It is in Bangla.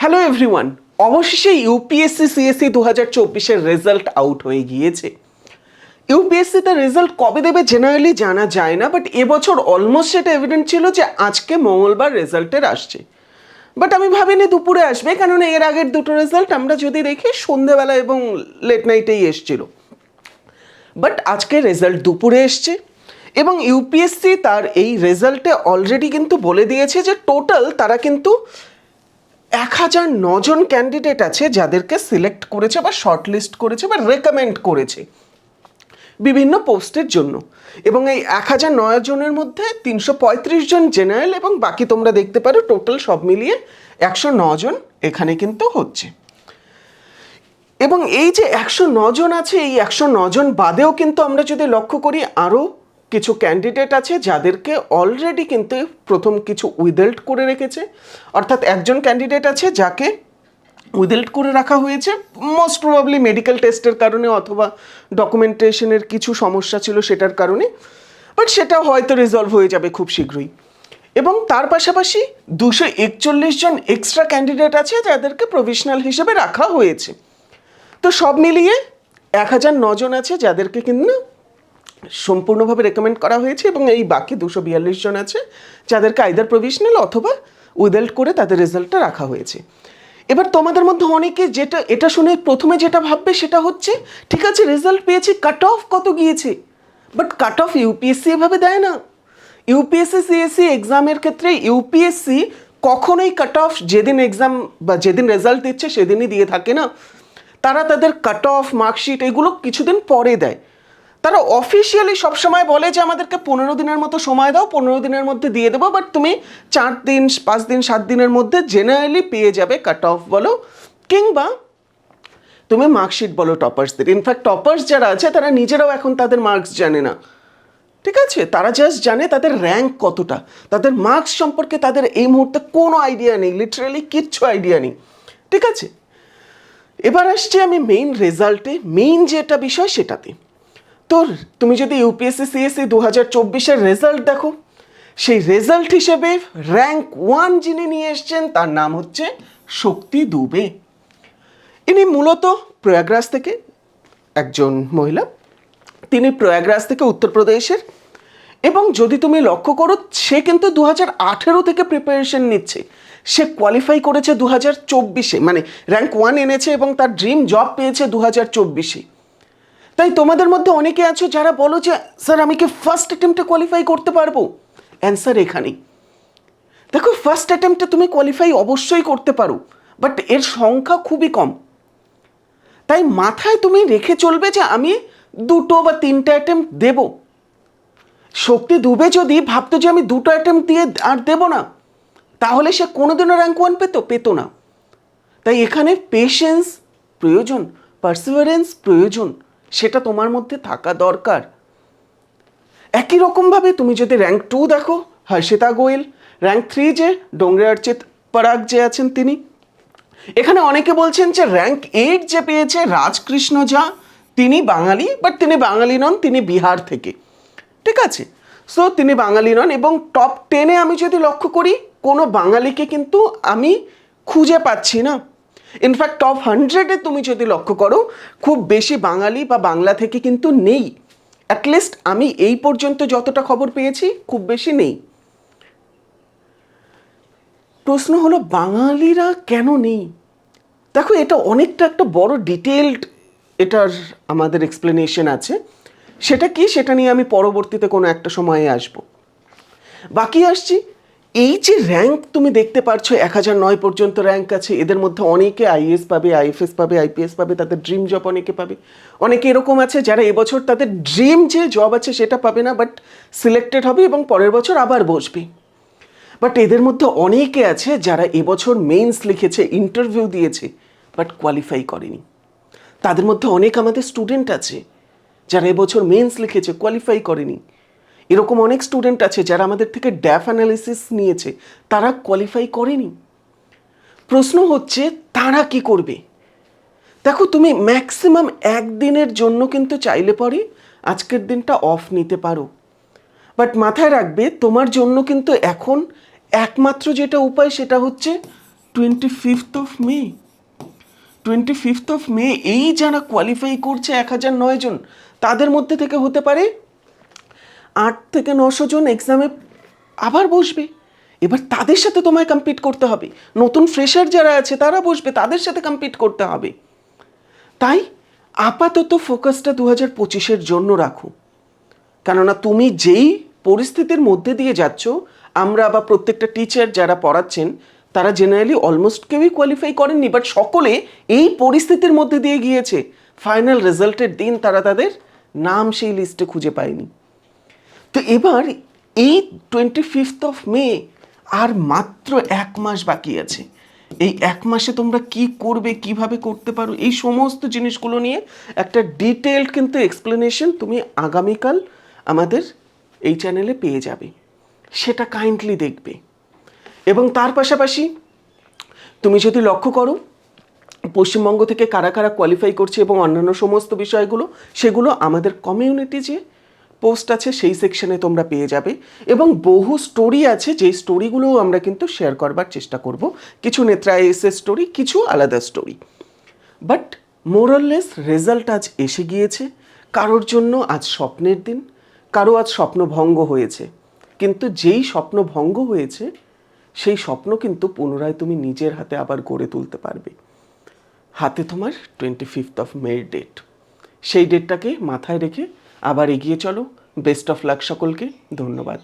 হ্যালো এভরিওয়ান অবশেষে ইউপিএসসি সিএসসি দু হাজার চব্বিশের রেজাল্ট আউট হয়ে গিয়েছে। ইউপিএসসিতে রেজাল্ট কবে দেবে জেনারেলি জানা যায় না বাট এবছর অলমোস্ট সেটা এভিডেন্ট ছিল যে আজকে মঙ্গলবার রেজাল্টের আসছে। বাট আমি ভাবিনি দুপুরে আসবে কারণ এর আগের দুটো রেজাল্ট আমরা যদি দেখি, সন্ধেবেলা এবং লেট নাইটেই এসছিল। বাট আজকে রেজাল্ট দুপুরে এসছে, এবং ইউপিএসসি তার এই রেজাল্টে অলরেডি কিন্তু বলে দিয়েছে যে টোটাল তারা কিন্তু এক হাজার নজন ক্যান্ডিডেট আছে যাদেরকে সিলেক্ট করেছে বা শর্টলিস্ট করেছে বা রেকমেন্ড করেছে বিভিন্ন পোস্টের জন্য। এবং এই এক হাজার নয় জনের মধ্যে তিনশো পঁয়ত্রিশ জন জেনারেল এবং বাকি তোমরা দেখতে পারো টোটাল সব মিলিয়ে একশো জন এখানে কিন্তু হচ্ছে। এবং এই যে একশো জন আছে, এই একশো জন বাদেও কিন্তু আমরা যদি লক্ষ্য করি, আরও কিছু ক্যান্ডিডেট আছে যাদেরকে অলরেডি কিন্তু প্রথম কিছু উইদেল্ট করে রেখেছে। অর্থাৎ একজন ক্যান্ডিডেট আছে যাকে উইদেল্ট করে রাখা হয়েছে। মোস্ট প্রবাবলি মেডিকেল টেস্টের কারণে অথবা ডকুমেন্টেশনের কিছু সমস্যা ছিল সেটার কারণে। বাট সেটা হয়তো রিজলভ হয়ে যাবে খুব শীঘ্রই। এবং তার পাশাপাশি দুশো একচল্লিশ জন এক্সট্রা ক্যান্ডিডেট আছে যাদেরকে প্রফেশনাল হিসেবে রাখা হয়েছে। তো সব মিলিয়ে এক হাজার নজন আছে যাদেরকে কিন্তু সম্পূর্ণভাবে রেকমেন্ড করা হয়েছে এবং এই বাকি দুশো বিয়াল্লিশ জন আছে যাদেরকে আইদার প্রভিশনাল অথবা উইদেল্ট করে তাদের রেজাল্টটা রাখা হয়েছে। এবার তোমাদের মধ্যে অনেকে যেটা, এটা শুনে প্রথমে যেটা ভাববে সেটা হচ্ছে, ঠিক আছে রেজাল্ট পেয়েছি কাট অফ কত গিয়েছে? বাট কাট অফ ইউপিএসসি এভাবে দেয় না। ইউপিএসসি সিএসসি এক্সামের ক্ষেত্রে ইউপিএসসি কখনোই কাট অফ যেদিন এক্সাম বা যেদিন রেজাল্ট দিচ্ছে সেদিনই দিয়ে থাকে না। তারা তাদের কাট অফ মার্কশিট এগুলো কিছুদিন পরে দেয়। তারা অফিসিয়ালি সবসময় বলে যে আমাদেরকে পনেরো দিনের মতো সময় দাও, পনেরো দিনের মধ্যে দিয়ে দেবো বাট তুমি চার দিন, পাঁচ দিন, সাত দিনের মধ্যে জেনারেলি পেয়ে যাবে কাট অফ বলো, কিংবা তুমি মার্কশিট বলো টপার্সদের ইনফ্যাক্ট টপার্স যারা আছে, তারা নিজেরাও এখন তাদের মার্কস জানে না। ঠিক আছে? তারা জাস্ট জানে তাদের র্যাঙ্ক কতটা। তাদের মার্কস সম্পর্কে তাদের এই মুহূর্তে কোনো আইডিয়া নেই লিটারালি কিচ্ছু আইডিয়া নেই। ঠিক আছে? এবার আসছে আমি মেইন রেজাল্টে মেইন যেটা বিষয়, সেটাতে। তো তুমি যদি ইউপিএসসি সিএসসি দু হাজার চব্বিশের রেজাল্ট দেখো, সেই রেজাল্ট হিসেবে র্যাঙ্ক ওয়ান যিনি নিয়ে এসছেন, তার নাম হচ্ছে শক্তি দুবে। ইনি মূলত প্রয়াগরাজ থেকে একজন মহিলা। তিনি প্রয়াগরাজ থেকে উত্তরপ্রদেশের। এবং যদি তুমি লক্ষ্য করো, সে কিন্তু দু হাজার আঠেরো থেকে প্রিপারেশন নিচ্ছে। সে কোয়ালিফাই করেছে দু হাজার চব্বিশে মানে র্যাঙ্ক ওয়ান এনেছে এবং তার ড্রিম জব পেয়েছে দু হাজার চব্বিশে। তাই তোমাদের মধ্যে অনেকে আছো যারা বলো যে, স্যার, আমি কি ফার্স্ট অ্যাটেম্পটে কোয়ালিফাই করতে পারব? অ্যান্সার এখানেই। দেখো ফার্স্ট অ্যাটেম্পটে তুমি কোয়ালিফাই অবশ্যই করতে পারো বাট এর সংখ্যা খুবই কম। তাই মাথায় তুমি রেখে চলবে যে, আমি দুটো বা তিনটে অ্যাটেম্প দেব। শক্তি ডুবে যদি ভাবতো যে, আমি দুটো অ্যাটেম্প দিয়ে আর দেব না, তাহলে সে কোনোদিনও র্যাঙ্ক ওয়ান পেতো পেতো না। তাই এখানে পেশেন্স প্রয়োজন পার্সিভারেন্স প্রয়োজন। সেটা তোমার মধ্যে থাকা দরকার। একই রকমভাবে তুমি যদি র্যাঙ্ক টু দেখো, হর্ষিতা গোয়েল র্যাঙ্ক থ্রি যে ডোংরে অর্চিত পরাগ যে আছেন তিনি, এখানে অনেকে বলছেন যে র্যাঙ্ক এইট যে পেয়েছে রাজকৃষ্ণ ঝা, তিনি বাঙালি বাট তিনি বাঙালি নন, তিনি বিহার থেকে। ঠিক আছে? সো তিনি বাঙালি নন এবং টপ টেনে আমি যদি লক্ষ্য করি, কোনো বাঙালিকে কিন্তু আমি খুঁজে পাচ্ছি না। ইনফ্যাক্ট টপ হান্ড্রেডে তুমি যদি লক্ষ্য করো, খুব বেশি বাঙালি বা বাংলা থেকে কিন্তু নেই। অ্যাটলিস্ট আমি এই পর্যন্ত যতটা খবর পেয়েছি, খুব বেশি নেই। প্রশ্ন হলো, বাঙালিরা কেন নেই? দেখো, এটা অনেকটা একটা বড় ডিটেলড এটার আমাদের এক্সপ্লেনেশন আছে। সেটা কি? সেটা নিয়ে আমি পরবর্তীতে কোনো একটা সময়ে আসব। বাকি আসছি এই যে র্যাঙ্ক তুমি দেখতে পারছ, এক হাজার নয় পর্যন্ত র্যাঙ্ক আছে, এদের মধ্যে অনেকে আইএস পাবে আইএফএস পাবে আইপিএস পাবে, তাদের ড্রিম জব অনেকে পাবে। অনেকে এরকম আছে যারা এবছর তাদের ড্রিম যে জব আছে সেটা পাবে না বাট সিলেক্টেড হবে এবং পরের বছর আবার বসবে। বাট এদের মধ্যে অনেকে আছে যারা এবছর মেইনস লিখেছে ইন্টারভিউ দিয়েছে বাট কোয়ালিফাই করেনি। তাদের মধ্যে অনেক আমাদের স্টুডেন্ট আছে যারা এবছর মেন্স লিখেছে কোয়ালিফাই করেনি। এরকম অনেক স্টুডেন্ট আছে যারা আমাদের থেকে ড্যাফ অ্যানালিসিস নিয়েছে, তারা কোয়ালিফাই করেনি। প্রশ্ন হচ্ছে, তারা কি করবে? দেখো, তুমি ম্যাক্সিমাম একদিনের জন্য কিন্তু চাইলে পরে আজকের দিনটা অফ নিতে পারো। বাট মাথায় রাখবে, তোমার জন্য কিন্তু এখন একমাত্র যেটা উপায়, সেটা হচ্ছে twenty fifth of May twenty fifth of May এই যারা কোয়ালিফাই করছে এক হাজার নয় জন, তাদের মধ্যে থেকে হতে পারে আট থেকে নশো জন এক্সামে আবার বসবে। এবার তাদের সাথে তোমায় কম্পিট করতে হবে। নতুন ফ্রেশার যারা আছে, তারা বসবে, তাদের সাথে কম্পিট করতে হবে। তাই আপাতত ফোকাসটা দু হাজার পঁচিশের জন্য রাখো। কেননা তুমি যেই পরিস্থিতির মধ্যে দিয়ে যাচ্ছ, আমরা বা প্রত্যেকটা টিচার যারা পড়াচ্ছেন, তারা জেনারেলি অলমোস্ট কেউই কোয়ালিফাই করেননি বাট সকলে এই পরিস্থিতির মধ্যে দিয়ে গিয়েছে। ফাইনাল রেজাল্টের দিন তারা তাদের নাম সেই লিস্টে খুঁজে পায়নি। তো এবার এই টোয়েন্টি ফিফথ অফ মে আর মাত্র এক মাস বাকি আছে। এই এক মাসে তোমরা কি করবে, কীভাবে করতে পারো, এই সমস্ত জিনিসগুলো নিয়ে একটা ডিটেলড কিন্তু এক্সপ্লেনেশন তুমি আগামীকাল আমাদের এই চ্যানেলে পেয়ে যাবে। সেটা কাইন্ডলি দেখবে। এবং তার পাশাপাশি তুমি যদি লক্ষ্য করো, পশ্চিমবঙ্গ থেকে কারা কারা কোয়ালিফাই করছে এবং অন্যান্য সমস্ত বিষয়গুলো, সেগুলো আমাদের কমিউনিটি যে পোস্ট আছে, সেই সেকশনে তোমরা পেয়ে যাবে। এবং বহু স্টোরি আছে, যেই স্টোরিগুলোও আমরা কিন্তু শেয়ার করবার চেষ্টা করব। কিছু নেত্রা এসের স্টোরি কিছু আলাদা স্টোরি বাট মোরাললেস রেজাল্ট আজ এসে গিয়েছে। কারোর জন্য আজ স্বপ্নের দিন, কারও আজ স্বপ্ন ভঙ্গ হয়েছে। কিন্তু যেই স্বপ্ন ভঙ্গ হয়েছে, সেই স্বপ্ন কিন্তু পুনরায় তুমি নিজের হাতে আবার গড়ে তুলতে পারবে। হাতে তোমার টোয়েন্টি ফিফথ অফ মের ডেট সেই ডেটটাকে মাথায় রেখে আবার এগিয়ে চলো বেস্ট অফ লাক সকলকে ধন্যবাদ।